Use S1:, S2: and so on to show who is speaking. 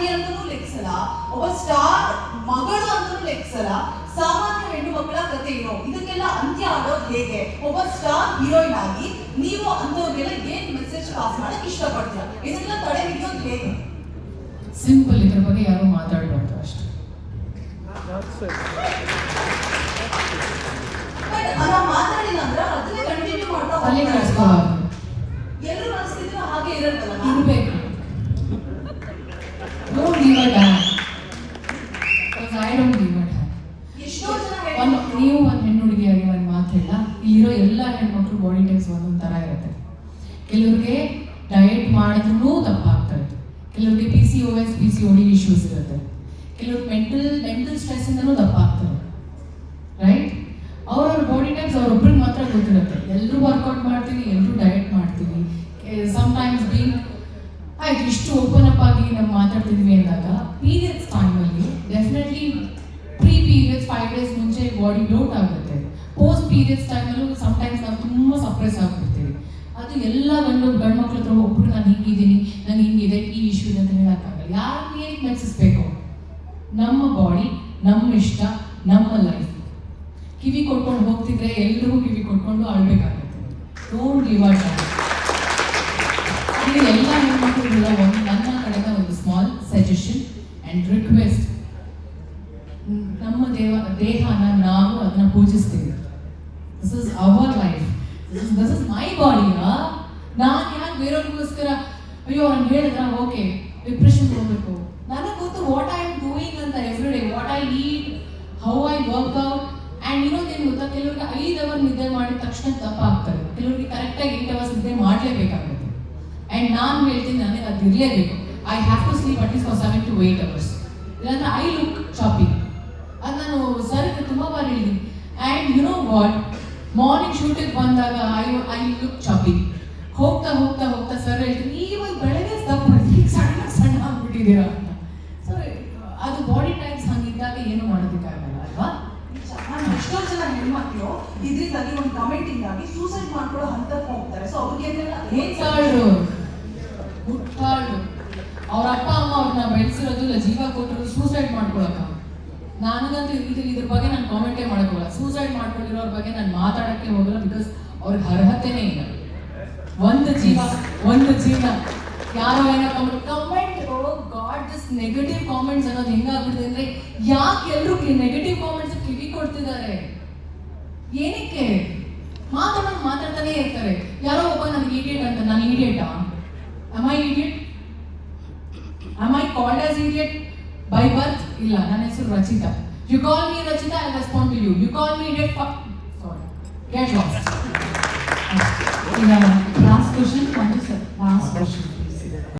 S1: ನಟಿ ಅಂತನೂ ಲೆಕ್ಸಲ್ಲ. ಒಬ್ಬ ಸ್ಟಾರ್ ಮಗಳು ಅಂತಲೂ ಲೆಕ್ಸಲ್ಲ. ಸಾಮಾನ್ಯ ಹೆಣ್ಣು ಮಕ್ಕಳ ಕಥೆ ಏನು. ಇದಕ್ಕೆಲ್ಲ ಅಂತ್ಯ ಆಗೋದು ಹೇಗೆ? ಒಬ್ಬ ಸ್ಟಾರ್ ಹೀರೋಯಿನ್ ಆಗಿ ನೀವು ಅಂತವ್ರಿಗೆಲ್ಲ ಏನ್ ಮೆಸೇಜ್ ಪಾಸ್ ಮಾಡಕ್ ಇಷ್ಟಪಡ್ತೀರಾ? ಇದನ್ನೆಲ್ಲ ತಡೆ ಹಿಡಿಯೋದು ಹೇಗೆ?
S2: ಸಿಂಪಲ್ ಇದ್ರ ಬಗ್ಗೆ ಯಾರು ಮಾತಾಡಬಾರ್ದು ಅಷ್ಟೇ.
S1: ಬಟ್ ಮಾತಾಡಿಲ್ಲ ಅಂದ್ರೆ ಅದನ್ನೇ ಕಂಟಿನ್ಯೂ ಮಾಡ್ತಾ
S2: ತಲೆ
S1: ಹೋಗ್ತಾ
S2: ಕೆಡಿಸ್ಕೋಬಾರ್ದು
S1: ಎಲ್ಲರೂ ಅನ್ಸ್ತಿದ್ರು ಹಾಗೆ ಇರಲ್ವಲ್ಲ
S2: ಇರ್ಬೇಕು don't give a damn because I don't give a damn
S1: ಎಷ್ಟೋ ಜನ
S2: ಒಂದು
S1: ಹೆಣ್ಮಕ್ಳು
S2: ನೀವು ಒಂದು ಹೆಣ್ಣು ಹುಡುಗಿಯಾಗಿ ಒಂದು ಮಾತಿಲ್ಲ ಇಲ್ಲಿರೋ ಎಲ್ಲ ಹೆಣ್ಮಕ್ಳು ಬಾಡಿ ಟೈಪ್ಸ್ ಒಂದೊಂದು ಥರ ಇರುತ್ತೆ. ಕೆಲವ್ರಿಗೆ ಡಯಟ್ ಮಾಡಿದ್ರೂ ತಪ್ಪಾಗ್ತಾರೆ ಕೆಲವ್ರಿಗೆ P C O S P C O D issues ಇರುತ್ತೆ. ಕೆಲವ್ರಿಗೆ ಮೆಂಟಲ್ ಮೆಂಟಲ್ ಸ್ಟ್ರೆಸ್ಸಿಂದನೂ ತಪ್ಪಾಗ್ತಾರೆ ರೈಟ್ ಅವ್ರವ್ರ ಬಾಡಿ ಟೈಪ್ಸ್ ಅವ್ರೊಬ್ರಿಗೆ ಮಾತ್ರ ಗೊತ್ತಿರುತ್ತೆ. ಎಲ್ಲರೂ ವರ್ಕೌಟ್ ಮಾಡ್ತೀವಿ ಎಲ್ಲರೂ ಡಯಟ್ ಮಾಡ್ತೀವಿ ಸಮ್ಟೈಮ್ಸ್ ಬೀಂಗ್ ಆಯ್ತು, ಇಷ್ಟು ಓಪನ್ ಅಪ್ ಆಗಿ ನಾವು ಮಾತಾಡ್ತಿದ್ವಿ ಬ್ಲೋಟ್ ಆಗುತ್ತೆ ಪೋಸ್ಟ್ ಪೀರಿಯಡ್ಸ್ ಟೈಮಲ್ಲೂ ಸಮ್ಟೈಮ್ಸ್ ನಾವು ತುಂಬ ಸಪ್ರೆಸ್ ಆಗ್ಬಿಡ್ತೀವಿ. ಅದು ಎಲ್ಲ ಗಂಡು ಗಂಡು ಮಕ್ಳ ಹತ್ರ ಹೋಗ್ಬಿಟ್ಟು ನಾನು ಹಿಂಗಿದ್ದೀನಿ ನಾನು ಹಿಂಗಿದೆ ಈ ಇಶ್ಯೂ ಇದೆ ಅಂತ ಹೇಳೋಕ್ಕಾಗಲ್ಲ. ಯಾರು ಮೆಚ್ಚಿಸ್ಬೇಕು ನಮ್ಮ ಬಾಡಿ ನಮ್ಮ ಇಷ್ಟ, ನಮ್ಮ ಲೈಫ್ ಕಿವಿ ಕೊಟ್ಕೊಂಡು ಹೋಗ್ತಿದ್ರೆ ಎಲ್ರಿಗೂ ಕಿವಿ ಕೊಟ್ಕೊಂಡು ಅಳ್ಬೇಕಾಗುತ್ತೆ. ಡೋಂಟ್ ಗಿವ್ ಎಲ್ಲ ಹೆಣ್ಮಕ್ಳಿಗೆಲ್ಲ ಒಂದು ನನ್ನ ಕಡೆಯಿಂದ ಒಂದು small suggestion and request ಪೂಜಿಸ್ತೀವಿ. This is our life this is my ಬಾಡಿನ ನಾನು ಯಾಕೆ ಬೇರೆಯವ್ರಿಗೋಸ್ಕರ ಅಯ್ಯೋ ಅವ್ನು ಹೇಳಿದ್ರ, ಓಕೆ ಡಿಪ್ರೆಷನ್ ಹೋಗ್ಬೇಕು. ನನಗೆ ಗೊತ್ತು ವಾಟ್ ಐ ಆಮ್ ಡೂಯಿಂಗ್ ಅಂತ every day what I eat how I work out and ಇನ್ನೊಂದೇನು ಗೊತ್ತಾ? ಕೆಲವ್ರಿಗೆ ಐದು ಅವರ್ ನಿದ್ದೆ ಮಾಡಿದ ತಕ್ಷಣ ತಪ್ಪಾಗ್ತದೆ. ಕೆಲವ್ರಿಗೆ ಕರೆಕ್ಟಾಗಿ ಏಟ್ ಅವರ್ಸ್ ನಿದ್ದೆ ಮಾಡಲೇಬೇಕಾಗುತ್ತೆ. ಆ್ಯಂಡ್ ನಾನು ಹೇಳ್ತೀನಿ, ನನಗೆ ಅದು ಇರಲೇಬೇಕು I have to sleep at least for seven to eight hours ಇಲ್ಲಾಂದ್ರೆ ಐ ಲುಕ್ ಶಾಪಿಂಗ್ ಅದು ನಾನು ಸರ್ಗೆ ತುಂಬ ಬಾರಿ ಹೇಳಿದ್ದೀನಿ ವಾಟ್ ಮಾರ್ನಿಂಗ್ ಶೂಟಿಂಗ್ ಬಂದಾಗ ಐ ಐ ಲುಕ್ ಚಾಪಿ ಹೋಗ್ತಾ ಹೋಗ್ತಾ ಹೋಗ್ತಾ ಸರ್ ಹೇಳ್ತೀನಿ ನೀವು ಬೆಳಗ್ಗೆ ಈಗ ಸಣ್ಣ ಸಣ್ಣ ಆಗ್ಬಿಟ್ಟಿದ್ದೀರಾ? ಅಂತ ಸರ್ ಅದು ಬಾಡಿ ಟೈಪ್ಸ್ ಹಂಗಿದ್ದಾಗ ಏನು ಮಾಡೋದಕ್ಕಾಗಲ್ಲ ಅಲ್ವಾ?
S1: ನಾನು ಎಷ್ಟೋ ಜನ ಹೆಣ್ಮಕ್ಳು ಇದರಿಂದಾಗಿ ಒಂದು ಕಮೆಂಟಿಂಗ್ ಆಗಿ ಸೂಸೈಡ್ ಮಾಡ್ಕೊಳ್ಳೋ ಹಂತಕ್ಕೆ ಹೋಗ್ತಾರೆ. ಸೊ ಅವ್ರಿಗೆಲ್ಲ
S2: ಮುಟ್ಟಾಳು. ಮುಟ್ಟಾಳು. ಅವ್ರ ಅಪ್ಪ ಅಮ್ಮ ಅವ್ರನ್ನ ಬೆಳೆಸಿರೋದು ಇಲ್ಲ ಜೀವ ಕೊಟ್ಟರು ಸೂಸೈಡ್ ಮಾಡ್ಕೊಳಕ ನನಗಂತೂ ಇದು ಇದ್ರ ಬಗ್ಗೆ ನಾನು ಕಾಮೆಂಟೇ ಮಾಡೋಕ್ಕಲ್ಲ. ಸೂಸೈಡ್ ಮಾಡ್ಕೊಂಡಿರೋರ ಬಗ್ಗೆ ನಾನು ಮಾತಾಡಕ್ಕೆ ಹೋಗಲ್ಲ ಬಿಕಾಸ್ ಅವ್ರಿಗೆ ಅರ್ಹತೆನೇ ಇಲ್ಲ. ಒಂದು ಜೀವ ಒಂದು ಜೀವನ. ಯಾರು ಏನೋ comment god this negative comments ಅನ್ನೋದು ಹೆಂಗಾಗ್ಬಿಟ್ಟಿದೆ ಅಂದ್ರೆ ಯಾಕೆ ಎಲ್ಲರೂ ನೆಗೆಟಿವ್ ಕಾಮೆಂಟ್ಸ್ ಕಿವಿ ಕೊಡ್ತಿದ್ದಾರೆ ಏನಕ್ಕೆ? ಮಾತಾಡೋದು ಮಾತಾಡ್ತಾನೆ ಇರ್ತಾರೆ. ಯಾರೋ ಒಬ್ಬ ನನಗೆ ಈಡಿಯಟ್ ಅಂತ ನಾನು idiot am I idiot am I called as idiot by birth ಇಲ್ಲ ನನ್ನ ಹೆಸರು Rachita. You call me Rachita I respond to you you call me idiot sorry get lost
S3: ಈಗ last question Manju sir last question